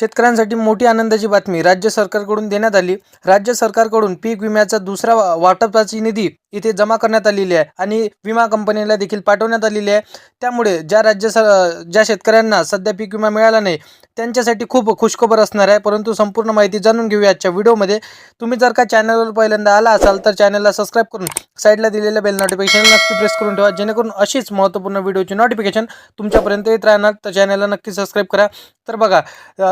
शेतकऱ्यांसाठी मोठी आनंदाची बातमी. राज्य सरकारकडून देण्यात आली. राज्य सरकारकडून पीक विम्याचा दुसरा वाटपाची निधी इथे जमा करण्यात आलेली आहे आणि विमा कंपनीला देखील पाठवण्यात आलेली आहे. त्यामुळे ज्या राज्य सर ज्या शेतकऱ्यांना सध्या पीक विमा मिळाला नाही त्यांच्यासाठी खूप खुशखबर असणार आहे. परंतु संपूर्ण माहिती जाणून घेऊया आजच्या व्हिडिओमध्ये. तुम्ही जर का चॅनलवर पहिल्यांदा आला असाल तर चॅनलला सबस्क्राईब करून साईडला दिलेल्या बेल नोटिफिकेशन नक्की प्रेस करून ठेवा. जेणेकरून अशीच महत्त्वपूर्ण व्हिडिओची नोटिफिकेशन तुमच्यापर्यंत येत राहणार. तर चॅनलला नक्की सबस्क्राईब करा. तर बघा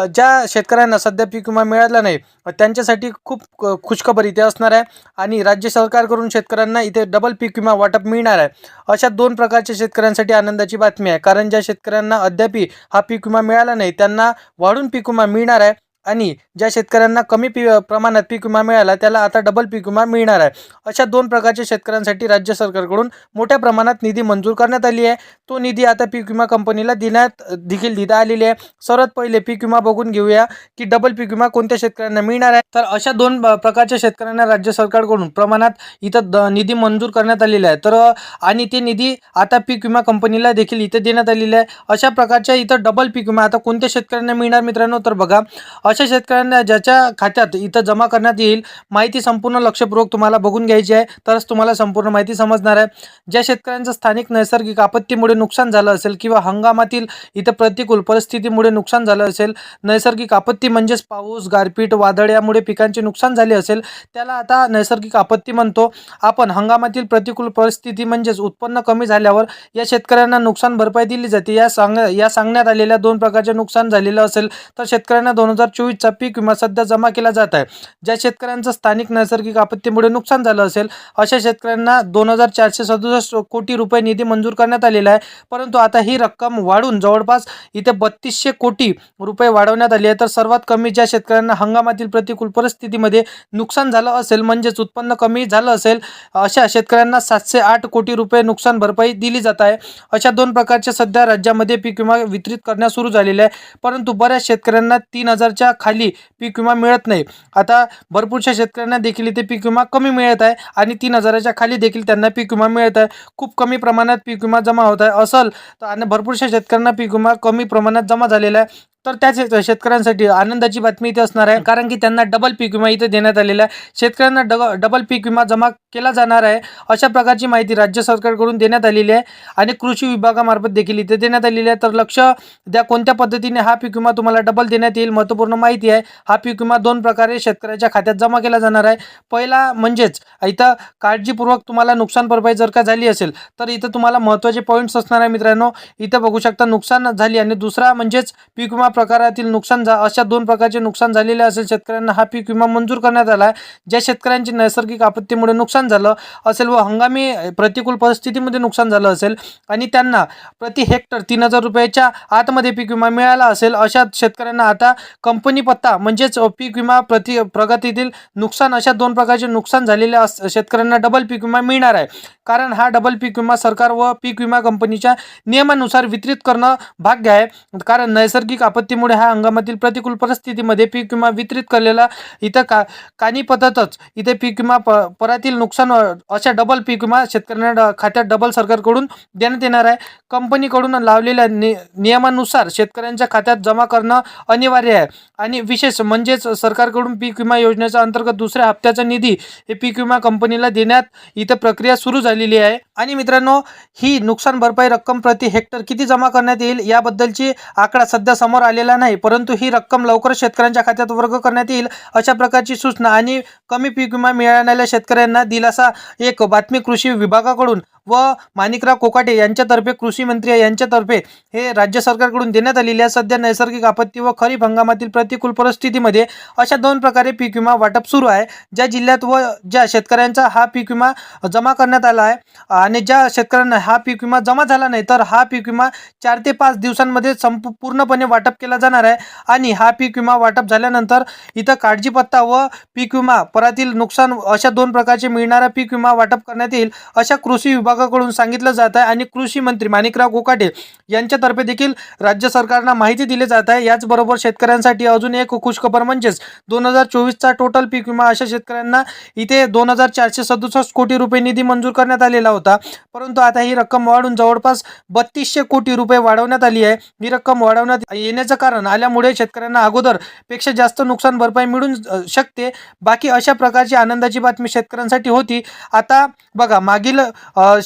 ज्या शेतकऱ्यांना सध्या पीक विमा मिळाला नाही त्यांच्यासाठी खूप क- खुशखबर इथे असणार आहे. आणि राज्य सरकारकडून शेतकऱ्यांना इथे डबल पीक विमा वाटप मिळणार आहे. अशा दोन प्रकारच्या शेतकऱ्यांसाठी आनंदाची बातमी आहे. कारण ज्या शेतकऱ्यांना अद्यापही हा पीक विमा मिळाला नाही त्यांना वाढून पीक विमा मिळणार आहे. आणि ज्या शेतकऱ्यांना कमी पी प्रमाणात पीक विमा मिळाला त्याला आता डबल पीक विमा मिळणार आहे. अशा दोन प्रकारच्या शेतकऱ्यांसाठी राज्य सरकारकडून मोठ्या प्रमाणात निधी मंजूर करण्यात आली आहे. तो निधी आता पीक विमा कंपनीला देण्यात देखील देता आलेली आहे. सर्वात पहिले पीक विमा बघून घेऊया की डबल पीक विमा कोणत्या शेतकऱ्यांना मिळणार आहे. तर अशा दोन प्रकारच्या शेतकऱ्यांना राज्य सरकारकडून प्रमाणात इथं द- निधी मंजूर करण्यात आलेला आहे. तर आणि ते निधी आता पीक विमा कंपनीला देखील इथं देण्यात आलेले आहे. अशा प्रकारच्या इथं डबल पीक विमा आता कोणत्या शेतकऱ्यांना मिळणार मित्रांनो? तर बघा अशा शेतकऱ्यांना ज्याच्या खात्यात इथं जमा करण्यात येईल माहिती संपूर्ण लक्षपूर्वक तुम्हाला बघून घ्यायची आहे. तरच तुम्हाला संपूर्ण माहिती समजणार आहे. ज्या शेतकऱ्यांचं स्थानिक नैसर्गिक आपत्तीमुळे नुकसान झालं असेल किंवा हंगामातील इथं प्रतिकूल परिस्थितीमुळे नुकसान झालं असेल नैसर्गिक आपत्ती म्हणजेच पाऊस गारपीट वादळ यामुळे पिकांचे नुकसान झाले असेल त्याला आता नैसर्गिक आपत्ती म्हणतो. आपण हंगामातील प्रतिकूल परिस्थिती म्हणजेच उत्पन्न कमी झाल्यावर या शेतकऱ्यांना नुकसान भरपाई दिली जाते. या सांग या सांगण्यात आलेल्या दोन प्रकारचे नुकसान झालेलं असेल तर शेतकऱ्यांना दोन हजार चोवीसचा पीक विमा सध्या जमा केला जात आहे. ज्या शेतकऱ्यांचं स्थानिक नैसर्गिक आपत्तीमुळे नुकसान झालं असेल अशा शेतकऱ्यांना दोन हजार चारशे सदुसष्ट कोटी रुपये निधी मंजूर करण्यात आलेला आहे. परंतु आता ही रक्कम वाढून जवळपास इथे बत्तीसशे कोटी रुपये वाढवण्यात आली आहे. तर सर्वात कमी ज्या शेतकऱ्यांना हंगामातील प्रतिकूल परिस्थितीमध्ये नुकसान झालं असेल म्हणजेच उत्पन्न कमी झालं असेल अशा शेतकऱ्यांना सातशे आठ कोटी रुपये नुकसान भरपाई दिली जात आहे. अशा दोन प्रकारच्या सध्या राज्यामध्ये पीक विमा वितरित करण्यास सुरू झालेले आहे. परंतु बऱ्याच शेतकऱ्यांना तीन हजारच्या खाली पीक विमा मिळत नाही. आता भरपूरशा शेतकऱ्यांना देखील इथे पीक विमा कमी मिळत आहे आणि तीन हजाराच्या खाली देखील त्यांना पीक विमा मिळत आहे. खूप कमी प्रमाणात पीक विमा जमा होत आहे. असल तर आणि भरपूरशा शेतकऱ्यांना पीक विमा कमी प्रमाणात जमा झालेला आहे. तर त्याच शेतकऱ्यांसाठी आनंदाची बातमी इथे असणार आहे. कारण की त्यांना डबल पीक विमा इथे देण्यात आलेला आहे. शेतकऱ्यांना डब डबल पीक विमा जमा केला जाणार आहे. अशा प्रकारची माहिती राज्य सरकारकडून देण्यात आलेली आहे आणि कृषी विभागामार्फत देखील इथे देण्यात आलेली आहे. तर लक्ष द्या कोणत्या पद्धतीने हा पीक विमा तुम्हाला डबल देण्यात येईल महत्त्वपूर्ण माहिती आहे. हा पीक विमा दोन प्रकारे शेतकऱ्याच्या खात्यात जमा केला जाणार आहे. पहिला म्हणजेच इथं काळजीपूर्वक तुम्हाला नुकसान भरपाई जर का झाली असेल तर इथं तुम्हाला महत्त्वाचे पॉईंट्स असणार आहे मित्रांनो. इथं बघू शकता नुकसान झाली आणि दुसरा म्हणजेच पीक विमा प्रकारातील नुकसान झा अशा दोन प्रकारचे नुकसान झालेले असेल शेतकऱ्यांना हा पीक विमा मंजूर करण्यात आला आहे ज्या शेतकऱ्यांची नैसर्गिक आपत्तीमुळे नुकसान झालं असेल व हंगामी प्रतिकूल परिस्थितीमध्ये नुकसान झालं असेल आणि त्यांना प्रति हेक्टर तीन हजार रुपयाच्या आतमध्ये पीक विमा मिळाला असेल अशा शेतकऱ्यांना आता कंपनी पत्ता म्हणजेच पीक विमा प्रति प्रगतीतील नुकसान अशा दोन प्रकारचे नुकसान झालेले अस- शेतकऱ्यांना डबल पीक विमा मिळणार आहे. कारण हा डबल पीक विमा सरकार व पीक विमा कंपनीच्या नियमानुसार वितरित करणं भाग्य आहे. कारण नैसर्गिक आपत्ती आपत्तीमुळे हा हंगामातील प्रतिकूल परिस्थितीमध्ये पीक विमा वितरित केलेला इथं का कानी पद्धतच इथे पीक विमा प परातील नुकसान अशा डबल पीक विमा शेतकऱ्यांना ड- खात्यात डबल सरकारकडून देण्यात येणार आहे. कंपनीकडून लावलेल्या नि नियमानुसार शेतकऱ्यांच्या खात्यात जमा करणं अनिवार्य आहे. आणि विशेष म्हणजेच सरकारकडून पीक विमा योजनेच्या अंतर्गत दुसऱ्या हप्त्याचा निधी हे पीक विमा कंपनीला देण्यात इथं प्रक्रिया सुरू झालेली आहे. आणि मित्रांनो ही नुकसान भरपाई रक्कम प्रति हेक्टर किती जमा करण्यात येईल याबद्दलची आकडा सध्या समोर आलेला नाही परंतु ही रक्कम लवकरच शेतकऱ्यांच्या खात्यात वर्ग करण्यात येईल अशा प्रकारची सूचना आणि कमी पीक विमा मिळालेल्या शेतकऱ्यांना दिलासा एक बातमी कृषी विभागाकडून. व माणिकराव कोकाटे यांच्यातर्फे कृषी मंत्री यांच्यातर्फे हे राज्य सरकारकडून देण्यात आलेले आहे. सध्या नैसर्गिक आपत्ती व खरीप हंगामातील प्रतिकूल परिस्थितीमध्ये अशा दोन प्रकारे पीक विमा वाटप सुरू आहे. ज्या जिल्ह्यात व ज्या शेतकऱ्यांचा हा पीक विमा जमा करण्यात आला आहे आणि ज्या शेतकऱ्यांना हा पीक विमा जमा झाला नाही तर हा पीक विमा चार ते पाच दिवसांमध्ये संप पूर्णपणे वाटप केला जाणार आहे. आणि हा पीक विमा वाटप झाल्यानंतर इथं काळजीपत्ता व पीक विमा परातील नुकसान अशा दोन प्रकारचे मिळणारा पीक विमा वाटप करण्यात येईल. अशा कृषी विभाग विभागाकडून सांगितलं जात आहे आणि कृषी मंत्री माणिकराव कोकाटे यांच्यातर्फे देखील राज्य सरकारला माहिती दिली जात आहे. याचबरोबर शेतकऱ्यांसाठी अजून एक खुशखबर म्हणजेच दोन हजार चोवीसचा टोटल पीक विमा अशा शेतकऱ्यांना इथे दोन हजार चारशे सदुसष्ट कोटी रुपये निधी मंजूर करण्यात आलेला होता. परंतु आता ही रक्कम वाढून जवळपास बत्तीसशे कोटी रुपये वाढवण्यात आली आहे. ही रक्कम वाढवण्यात येण्याचं कारण आल्यामुळे शेतकऱ्यांना अगोदरपेक्षा जास्त नुकसान भरपाई मिळून शकते. बाकी अशा प्रकारची आनंदाची बातमी शेतकऱ्यांसाठी होती. आता बघा मागील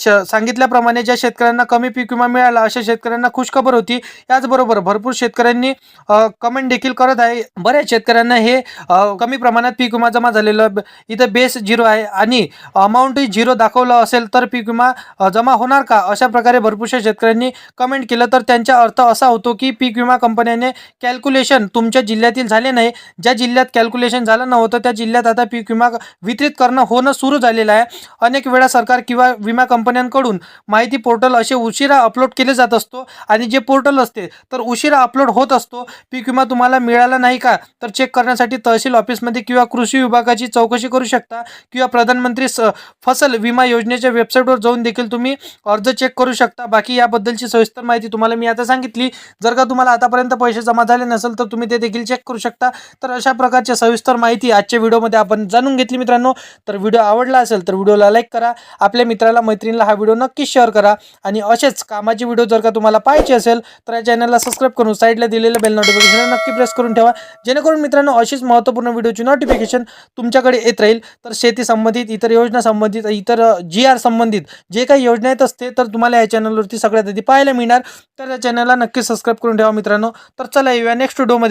श सांगितल्याप्रमाणे ज्या शेतकऱ्यांना कमी पीक विमा मिळाला अशा शेतकऱ्यांना खुशखबर होती. याचबरोबर भरपूर शेतकऱ्यांनी कमेंट देखील करत आहे. बऱ्याच शेतकऱ्यांना हे कमी प्रमाणात पीक विमा जमा झालेलं इथं बेस झिरो आहे आणि अमाऊंटही झिरो दाखवलं असेल तर पीक विमा जमा होणार का? अशा प्रकारे भरपूरशा शेतकऱ्यांनी कमेंट केलं. तर त्यांचा अर्थ असा होतो की पीक विमा कंपन्याने कॅल्क्युलेशन तुमच्या जिल्ह्यातील झाले नाही. ज्या जिल्ह्यात कॅल्क्युलेशन झालं नव्हतं त्या जिल्ह्यात आता पीक विमा वितरित करणं होणं सुरू झालेलं आहे. अनेक वेळा सरकार किंवा विमा कंपन्यांकडून माहिती पोर्टल असे उशिरा अपलोड केले जात असतो आणि जे पोर्टल असते तर उशिरा अपलोड होत असतो. पीक विमा तुम्हाला मिळाला नाही का तर चेक करण्यासाठी तहसील ऑफिसमध्ये किंवा कृषी विभागाची चौकशी करू शकता किंवा प्रधानमंत्री स फसल विमा योजनेच्या वेबसाईटवर जाऊन देखील तुम्ही अर्ज चेक करू शकता. बाकी याबद्दलची सविस्तर माहिती तुम्हाला मी आता सांगितली. जर का तुम्हाला आतापर्यंत पैसे जमा झाले नसेल तर तुम्ही ते देखील चेक करू शकता. तर अशा प्रकारच्या सविस्तर माहिती आजच्या व्हिडिओमध्ये आपण जाणून घेतली मित्रांनो. तर व्हिडिओ आवडला असेल तर व्हिडिओला लाईक करा. आपल्या मित्राला मैत्रिणीला हा व्हिडिओ नक्कीच शेअर करा. आणि असेच कामाचे व्हिडिओ जर का तुम्हाला पाहायचे असेल तर या चॅनलला सबस्क्राईब करून साईडला दिलेलं बेल नोटिफिकेशन नक्की प्रेस करून ठेवा. जेणेकरून मित्रांनो अशीच महत्त्वपूर्ण व्हिडिओची नोटिफिकेशन तुमच्याकडे येत राहील. तर शेती संबंधित इतर योजना संबंधित इतर जी आर संबंधित जे काही योजना येत असते तर तुम्हाला या चॅनलवरती सगळ्यात आधी पाहायला मिळणार. तर या चॅनलला नक्की सबस्क्राईब करून ठेवा मित्रांनो. तर चला येऊया नेक्स्ट व्हिडिओमध्ये